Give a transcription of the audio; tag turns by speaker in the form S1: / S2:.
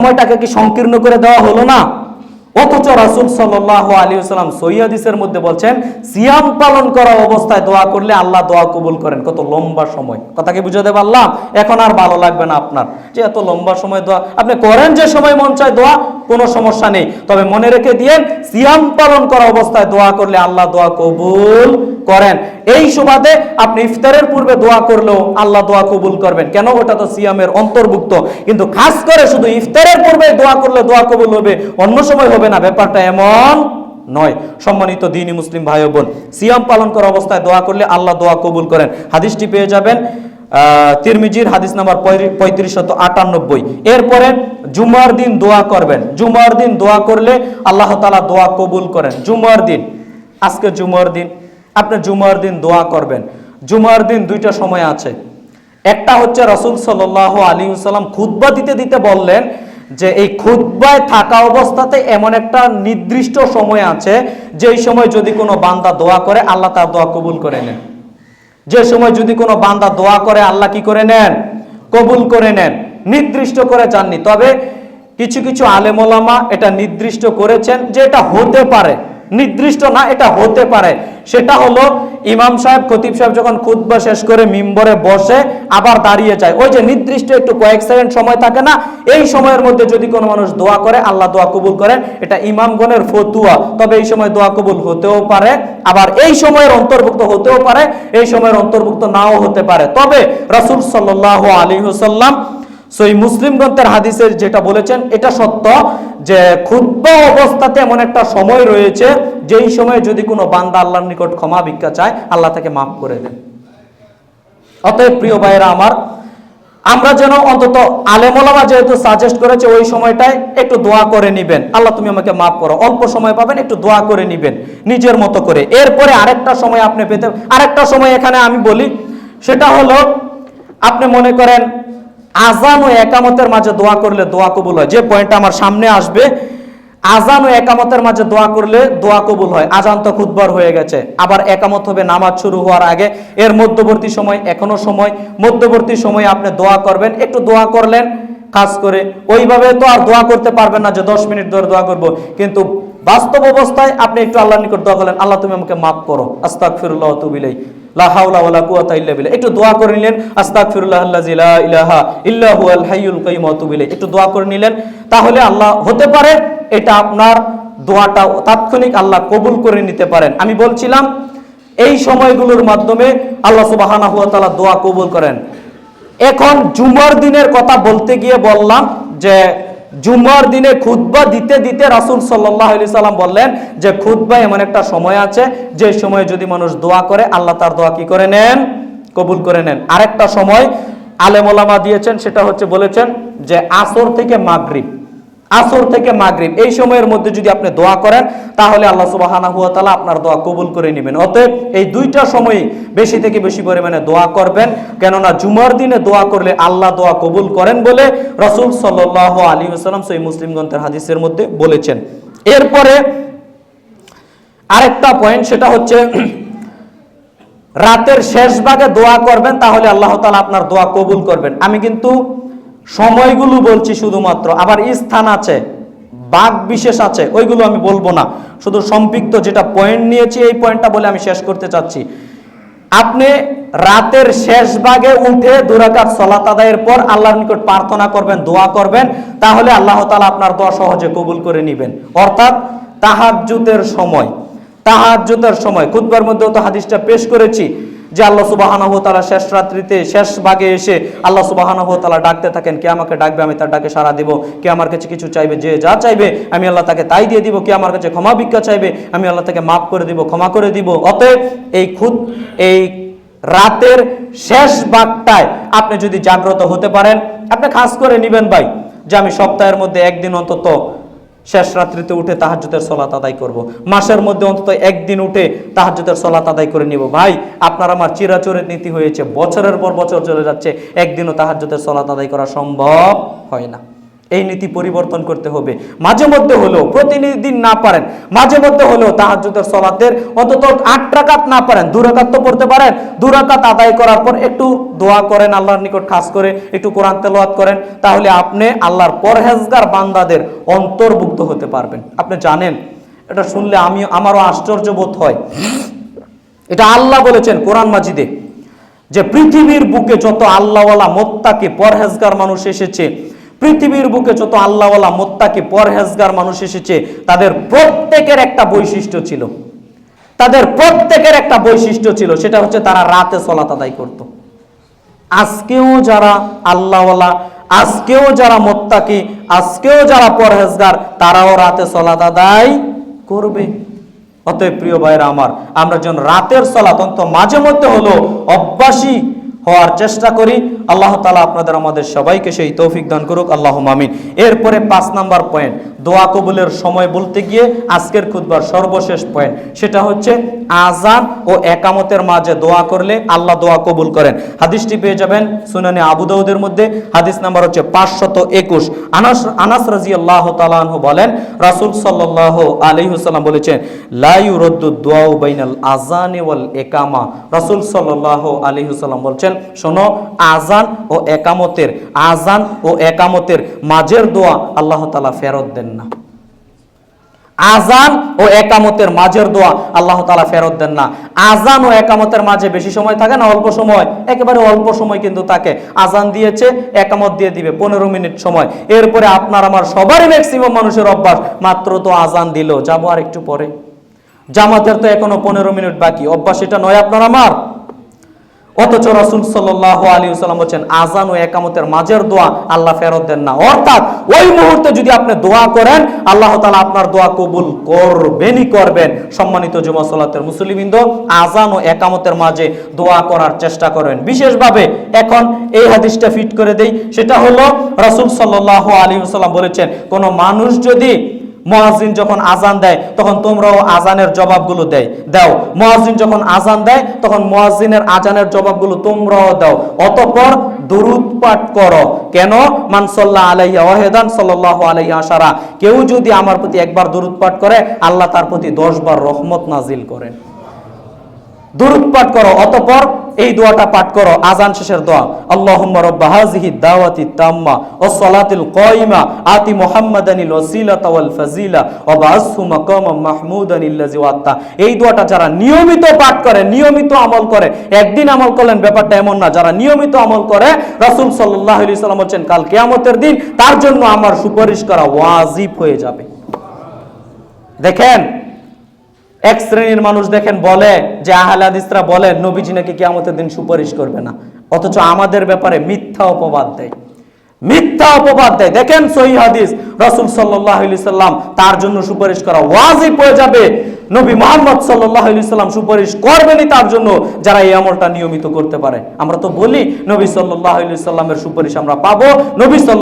S1: সময়টাকে কি সংকীর্ণ করে দেওয়া হলো না? অথচ রাসুল সাল্লাহ আলী সৈয়াদিসের মধ্যে বলছেন, সিয়াম পালন করা অবস্থায় দোয়া করলে আল্লাহ দোয়া কবুল করেন। কত লম্বা সময়। কথাকে বুঝাতে পারলাম? এখন আর ভালো লাগবে না আপনার। যে এত লম্বা সময় দোয়া আপনি করেন যে সময় মন চায় দোয়া কোনো সমস্যা নেই। তবে মনে রেখে দিয়েন, সিয়াম পালন করা অবস্থায় দোয়া করলে আল্লাহ দোয়া কবুল করেন। এই সুবাদে আপনি ইফতারের পূর্বে দোয়া করলেও আল্লাহ দোয়া কবুল করবেন। কেন? ওটা তো সিয়ামের অন্তর্ভুক্ত। কিন্তু খাস করে শুধু ইফতারের পূর্বে দোয়া করলে দোয়া কবুল হবে, অন্য সময় হবে না। ব্যাপারটা এমন নয়। সম্মানিত দিনী মুসলিম ভাই বোন, সিয়াম পালন করা অবস্থায় দোয়া করলে আল্লাহ দোয়া কবুল করেন। হাদিসটি পেয়ে যাবেন তিরমিজির হাদিস নাম্বার পঁয়ত্রিশ শত আটানব্বই। এরপরে জুমার দিন দোয়া করবেন। জুমার দিন দোয়া করলে আল্লাহ তালা দোয়া কবুল করেন। জুমার দিন, আজকে জুমার দিন, আপনি জুমার দিন দোয়া করবেন। জুমার দিন দুইটা সময় আছে। একটা হচ্ছে রসুল সাল আলী সাল্লাম খুদ্া দিতে দিতে বললেন যে এই খুদ্বায় থাকা অবস্থাতে এমন একটা নির্দিষ্ট সময় আছে, যেই সময় যদি কোনো বান্দা দোয়া করে, আল্লাহ তার দোয়া কবুল করে নেন। যে সময় যদি কোনো বান্দা দোয়া করে, আল্লাহ কি করে নেন? কবুল করে নেন, নির্দিষ্ট করে চাননি। তবে কিছু কিছু আলেমা এটা নির্দিষ্ট করেছেন যে এটা হতে পারে। নির্দিষ্ট না, এটা হতে পারে। সেটা হলো, ইমাম সাহেব, খতিব সাহেব যখন খুতবা শেষ করে মিম্বরে বসে আবার দাঁড়িয়ে যায়, ওই যে নির্দিষ্ট একটু কয়েক সেকেন্ড সময় থাকে না, এই সময়ের মধ্যে যদি কোনো মানুষ দোয়া করে, আল্লাহ দোয়া কবুল করেন, এটা ইমামগণের ফতুয়া। তবে এই সময় দোয়া কবুল হতেও পারে, আবার এই সময়ের অন্তর্ভুক্ত হতেও পারে, এই সময়ের অন্তর্ভুক্ত নাও হতে পারে। তবে রাসূল সাল্লাল্লাহু আলাইহি ওয়াসাল্লাম সই মুসলিম গ্রন্থের হাদিসের যেটা বলেছেন, এটা সত্য। যে ক্ষুদ্র অবস্থাতে এমন একটা সময় রয়েছে, যেই সময়ে যদি কোনো বান্দা আল্লাহর নিকট ক্ষমা ভিক্ষা চায়, আল্লাহ তাকে মাফ করে দেন। অতএব প্রিয় ভাইয়েরা আমার, আমরা যেন অন্তত আলেমোলামা যেহেতু সাজেস্ট করেছে, ওই সময়টায় একটু দোয়া করে নিবেন। আল্লাহ, তুমি আমাকে মাফ করো। অল্প সময় পাবেন, একটু দোয়া করে নিবেন, নিজের মতো করে। এরপরে আরেকটা সময় আপনি পেতে আরেকটা সময় এখানে আমি বলি, সেটা হলো, আপনি মনে করেন আজান ও একামতের মাঝে দোয়া করলে দোয়া কবুল হয়। যে পয়েন্টটা আমার সামনে আসবে, আজান ও একামতের মাঝে দোয়া করলে দোয়া কবুল হয়। আজান তো খুদবার হয়ে গেছে। আবার একামত হবে, নামাজ শুরু হওয়ার আগে। এর মধ্যবর্তী সময়, এখনও সময়। মধ্যবর্তী সময়ে আপনি দোয়া করবেন। একটু দোয়া করলেন, কাজ করে। ওইভাবে তো আর দোয়া করতে পারবেন না যে দশ মিনিট ধরে দোয়া করব। কিন্তু বাস্তব অবস্থায় আপনি একটু আল্লাহর নিকট দোয়া করলেন, আল্লাহ, তুমি আমাকে মাফ করো। আস্তাক ফিরুল্লাহ তুবিলাই একটু দোয়া করে নিলেন একটু দোয়া করে নিলেন, তাহলে আল্লাহ হতে পারে এটা আপনার দোয়াটা তাৎক্ষণিক আল্লাহ কবুল করে নিতে পারেন। আমি বলছিলাম, এই সময়গুলোর মাধ্যমে আল্লাহ তাআলা দোয়া কবুল করেন। এখন জুমার দিনের কথা বলতে গিয়ে বললাম যে জুমার দিনে খুদ্া দিতে দিতে রাসুল সাল্লাহ আলি সাল্লাম বললেন যে খুদ্া এমন একটা সময় আছে, যে সময়ে যদি মানুষ দোয়া করে, আল্লাহ তার দোয়া কি করে নেন? কবুল করে নেন। আরেকটা সময় আলেমলামা দিয়েছেন, সেটা হচ্ছে বলেছেন যে আসর থেকে মাগরিব। আসর থেকে মাগরিব, এই সময়ের মধ্যে যদি আপনি দোয়া করেন, তাহলে আল্লাহ সুবহানাহু হুয়া তালা আপনার দোয়া কবুল করে নেবেন। অতএব এই দুইটা সময় বেশি থেকে বেশি পরিমাণে দোয়া করবেন, কেননা জুমার দিনে দোয়া করলে আল্লাহ দোয়া কবুল করেন বলে রসুল সাল্লাল্লাহু আলী ওয়াসাল্লাম সহিহ মুসলিম গ্রন্থের হাদিসের মধ্যে বলেছেন। এরপরে আরেকটা পয়েন্ট সেটা হচ্ছে রাতের শেষ ভাগে দোয়া করবেন, তাহলে আল্লাহ তালা আপনার দোয়া কবুল করবেন। আমি কিন্তু সময়গুলো বলছি শুধুমাত্র, আবার স্থান আছে, বাঘ বিশেষ আছে, ওইগুলো আমি বলব না। শুধু সম্পৃক্ত যেটা পয়েন্ট নিয়েছি, এই পয়েন্টটা বলে আমি শেষ করতে চাচ্ছি। আপনি রাতের শেষ ভাগে উঠে দুরাকাত সলাত আদায়ের পর আল্লাহর নিকট প্রার্থনা করবেন, দোয়া করবেন, তাহলে আল্লাহ তাআলা আপনার দোয়া সহজে কবুল করে নেবেন। অর্থাৎ তাহাজ্জুদের সময় তাহাজ্জুদের সময়, খুতবার মধ্যেও তো হাদিসটা পেশ করেছি যে আল্লাহ সুবহানাহু তাআলা শেষ রাত্রিতে, শেষ ভাগে এসে আল্লাহ সুবহানাহু তাআলা ডাকতে থাকেন, কে আমাকে ডাকবে, আমি তার ডাকে সাড়া দিব, কে আমার কাছে কিছু চাইবে, যে যা চাইবে, আমি আল্লাহ তাকে তাই দিয়ে দিব, কে আমার কাছে ক্ষমা ভিক্ষা চাইবে, আমি আল্লাহ তাকে মাফ করে দিব, ক্ষমা করে দিব। অতএব এই খুদ, এই রাতের শেষ ভাগটায় আপনি যদি জাগ্রত হতে পারেন, আপনি খাস করে নিবেন ভাই, যে আমি সপ্তাহের মধ্যে একদিন অন্তত শেষ রাত্রিতে উঠে তাহাজুদের সলাত আদায় করব। মাসের মধ্যে অন্তত একদিন উঠে তাহাজুদের সলাত আদায় করে নিব ভাই, আপনার আমার চিরাচরের নীতি হয়েছে, বছরের পর বছর চলে যাচ্ছে, একদিনও তাহাজুদের সলাত আদায় করা সম্ভব হয় না এই নীতি পরিবর্তন করতে হবে। মাঝে মধ্যে হলেও প্রতিদিন না পারেন, মাঝে মধ্যে হলেও তাহাজ্জুদের সলাতের অন্তত আট রাকাত না পারেন। দু রাকাত তো পড়তে পারেন, দু রাকাত আদায় করার পর একটু দোয়া করেন, আল্লাহর নিকট খাস করে একটু কোরআন তেলাওয়াত করেন, তাহলে আপনি আল্লাহর পরহেজগার বান্দাদের অন্তর্ভুক্ত হতে পারবেন। আপনি জানেন, এটা শুনলে আমি আমারও আশ্চর্য বোধ হয়। এটা আল্লাহ বলেছেন কোরআন মাজিদে, যে পৃথিবীর বুকে যত আল্লাহওয়ালা মোত্তাকে পরহেজগার মানুষ এসেছে পৃথিবীর বুকে যত আল্লাহওয়ালা মোত্তাকে, পরহেজগার মানুষ এসেছে, তাদের প্রত্যেকের একটা বৈশিষ্ট্য ছিল। তাদের প্রত্যেকের একটা বৈশিষ্ট্য ছিল, সেটা হচ্ছে তারা রাতে সলাত আদায় করত। আজকেও যারা আল্লাহওয়ালা, আজকেও যারা মোত্তাকি, আজকেও যারা পরহেজগার, তারাও রাতে সলাত আদায় করবে। অতএব প্রিয় ভাইরা আমার, আমরা যেন রাতের সলাত অন্তত মাঝে মধ্যে হলো অভ্যাসী হওয়ার চেষ্টা করি। আল্লাহ তালা আপনাদের, আমাদের সবাইকে সেই তৌফিক দান করুক। আল্লাহ মামিন এরপরে পাঁচ নাম্বার পয়েন্ট দোয়া কবুলের সময় বলতে গিয়ে আজকের খুদবার সর্বশেষ পয়েন্ট সেটা হচ্ছে আজান ও একামতের মাঝে দোয়া করলে আল্লাহ দোয়া কবুল করেন। হাদিসটি পেয়ে যাবেন সুনানি আবু দাউদের মধ্যে। হাদিস নাম্বার হচ্ছে পাঁচশত একুশ। আনাস আনাস রাজি আল্লাহ তালাহ বলেন, রাসুল সাল্লাহ আলহিহাল্লাম বলেছেন লাইউ রদ্দু দোয়াউ বাইনাল আজান ওয়াল একামা। রাসুল সাল্লাহ আলহিহাল্লাম বলছেন শোনো আজান ও একামতের আজান ও একামতের মাঝের দোয়া আল্লাহ তালা ফেরত দেন না। আজান ও একামতের মাঝের দোয়া আল্লাহ তালা ফেরত দেন না। আজান ও একামতের মাঝে বেশি সময় থাকে না, অল্প সময়? একেবারে অল্প সময় কিন্তু তাকে আজান দিয়েছে, একামত দিয়ে দিবে, পনেরো মিনিট সময়। এরপরে আপনার আমার সবারই ম্যাক্সিমাম মানুষের অভ্যাস, মাত্র তো আজান দিল। যাব আর একটু পরে। জামাতের তো এখনও পনেরো মিনিট বাকি। অভ্যাস এটা নয় আপনার আমার। অথচ রসুল সাল্লাহ আলী সাল্লাম বলছেন আজান ও একামতের মাঝের দোয়া আল্লাহ ফেরত দেন না। অর্থাৎ ওই মুহূর্তে যদি আপনি দোয়া করেন, আল্লাহ তালা আপনার দোয়া কবুল করবেনই করবেন। সম্মানিত জুমা সাল্লাতের মুসলিমিন্দ আজান ও একামতের মাঝে দোয়া করার চেষ্টা করেন। বিশেষভাবে এখন এই হাদিসটা ফিট করে দেই, সেটা হলো রসুল সাল্লাহ আলী সাল্লাম বলেছেন, কোনো মানুষ যদি মহাজিন যখন আজান দেয়, তখন তোমরাও আজানের জবাবগুলো দেয়। দাও মহাজিন যখন আজান দেয়, তখন মহাজিনের আজানের জবাবগুলো তোমরাও দাও। অতঃপর দরুদ পাঠ করো। কেন? মানসল্লাহ আলাইয়া ওয়াহেদান সাল্লাল্লাহু আলাইহি আশারা। কেউ যদি আমার প্রতি একবার দরুদ পাঠ করে, আল্লাহ তার প্রতি দশ বার রহমত নাজিল করেন। দরুদ পাঠ করো, অতঃপর এই দোয়াটা পাঠ করো, আজান শেষের দোয়া। আল্লাহুম্মা রাব্বা দাওয়াতি তাম্মা আতি ফাজিলা এই দোয়াটা যারা নিয়মিত পাঠ করে, নিয়মিত আমল করে, একদিন আমল করলেন, ব্যাপারটা এমন না। যারা নিয়মিত আমল করে, রাসূল সাল্লাল্লাহু সাল্লাম বলেন কাল কিয়ামতের দিন তার জন্য আমার সুপারিশ করা ওয়াজিব হয়ে যাবে। দেখেন এক শ্রেণির মানুষ দেখেন বলে যে আহলে হাদিসরা বলেন নবীজি নাকি কিয়ামতের দিন সুপারিশ করবে না। অথচ আমাদের ব্যাপারে মিথ্যা অপবাদ দেয়। মিথ্যা অপবাদ দেয়। দেখেন সহি হাদিস, রাসূল সাল্লাম তার জন্য সুপারিশ করা ওয়াজিব হয়ে যাবে। নবী মুহাম্মদ সাল্লাম সুপারিশ করবেনই তার জন্য যারা এই আমলটা নিয়মিত করতে পারে। আমরা তো বলি, নবী আলাইহি সাল্লামের সুপারিশ আমরা পাবো। নবী সাল্লাল্লাহু